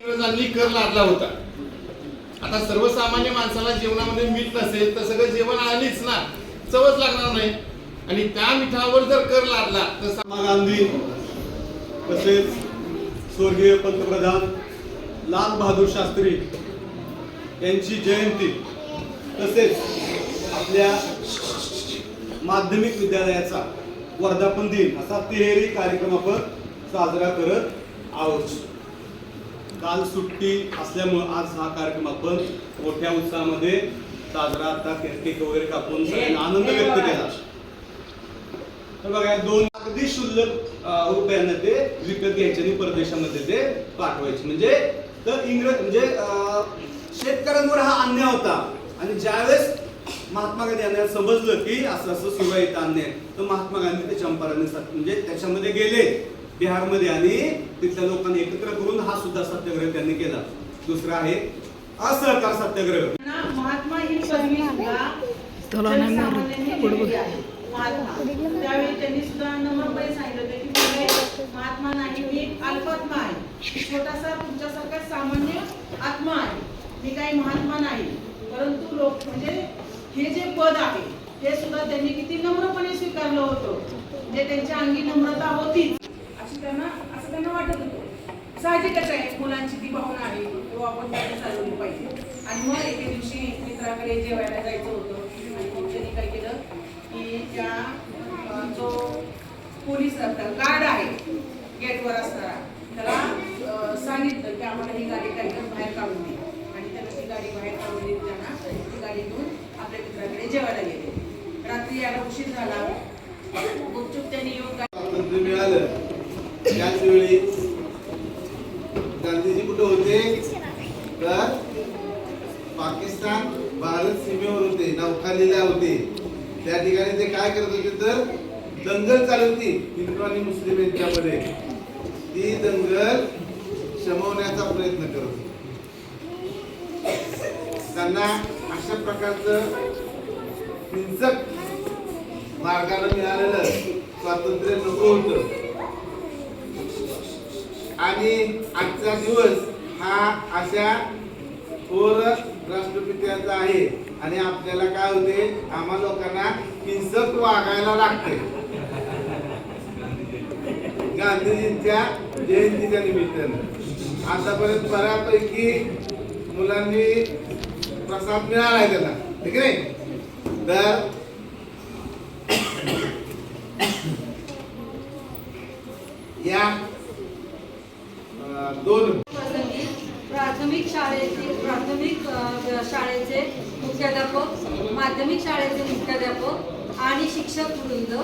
इंग्रजांनी कर लादला होता. आता सर्वसामान्य माणसाला जेवणामध्ये मीठ नसेल तर सगळं जेवण आलीच ना. चवच लागणार नाही. आणि त्या मिठावर जर कर लादला तर महात्मा गांधी तसेच स्वर्गीय पंतप्रधान लाल बहादूर शास्त्री यांची जयंती तसेच आपल्या माध्यमिक विद्यालयाचा वर्धापन दिन असा तिहेरी कार्यक्रम आपण साजरा करत आहोत. काल सुट्टी असल्यामुळं आज हा कार्यक्रम आपण मोठ्या उत्साहामध्ये साजरा आता केक वगैरे कापून सगळ्यांना आनंद व्यक्त केला. तर बघा दोन अगदी शुल्लक रुपयांना ते विकत घ्यायचे आणि परदेशामध्ये ते पाठवायचे. म्हणजे तर इंग्रज म्हणजे अं, शेतकऱ्यांवर हा अन्याय होता. आणि ज्यावेळेस महात्मा गांधी यांना समजलं की असं असं सुरू आहे इथं अन्याय तर महात्मा गांधी ते चंपारण्य म्हणजे त्याच्यामध्ये गेले बिहारमध्ये आणि तिथल्या लोकांनी एकत्र करून हा सुद्धा सत्याग्रह त्यांनी केला. दुसरा आहे असहकार सत्याग्रह. ना महात्मा ही पदवी त्यावेळी त्यांनी सुद्धा नम्रपणे सांगितलं की महात्मा नाही मी एक अल्पात्मा आहे. छोटासा तुमच्यासारखा सामान्य आत्मा आहे. मी काही महात्मा नाही. परंतु लोक म्हणजे हे जे पद आहे हे सुद्धा त्यांनी किती नम्रपणे स्वीकारलं होतं. म्हणजे त्यांच्या अंगी नम्रता होतीच. अशी त्यांना असं त्यांना वाटत होतं. साहजिकच आहे मुलांची ती भावना आहे किंवा आपण त्यांनी चालवली पाहिजे. आणि मग एके दिवशी मित्राकडे जेवायला जायचं होतं. आणि मग त्यांनी काय केलं की त्या जो पोलीस गार्ड आहे गेटवर असणारा त्याला सांगितलं की आम्हाला ही गाडी काही बाहेर काढून दे. आणि त्याला ती गाडी बाहेर काढून दिली त्यांना ती गाडी घेऊन आपल्या मित्राकडे जेवायला गेले. रात्री याला उशीर झाला. गुपचूप त्यांनी येऊन स्वातंत्र्य मिळालं. त्याच वेळी गांधीजी कुठे होते? तर पाकिस्तान भारत सीमेवर होते. नौखालीला होते. त्या ठिकाणी ते काय करत होते तर दंगल चालू होती. हिंदू आणि मुस्लिम यांच्यामध्ये. ती दंगल शमवण्याचा प्रयत्न करत होते. त्यांना अशा प्रकारचं हिंसक मार्गाने मिळालेलं स्वातंत्र्य नको होतं. आणि आजचा दिवस हा अशा थोर राष्ट्रपित्याचा आहे. आणि आपल्याला काय होते? आम्हा लोकांना हिंसक वागायला लागते गांधीजींच्या जयंतीच्या निमित्तानं. आतापर्यंत बऱ्यापैकी मुलांनी प्रसाद मिळाला आहे त्याला ठीक आहे? That या दोन प्राथमिक शाळेचे प्राथमिक शाळेचे मुख्याध्यापक माध्यमिक शाळेचे मुख्याध्यापक आणि शिक्षक वृंद.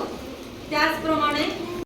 त्याचप्रमाणे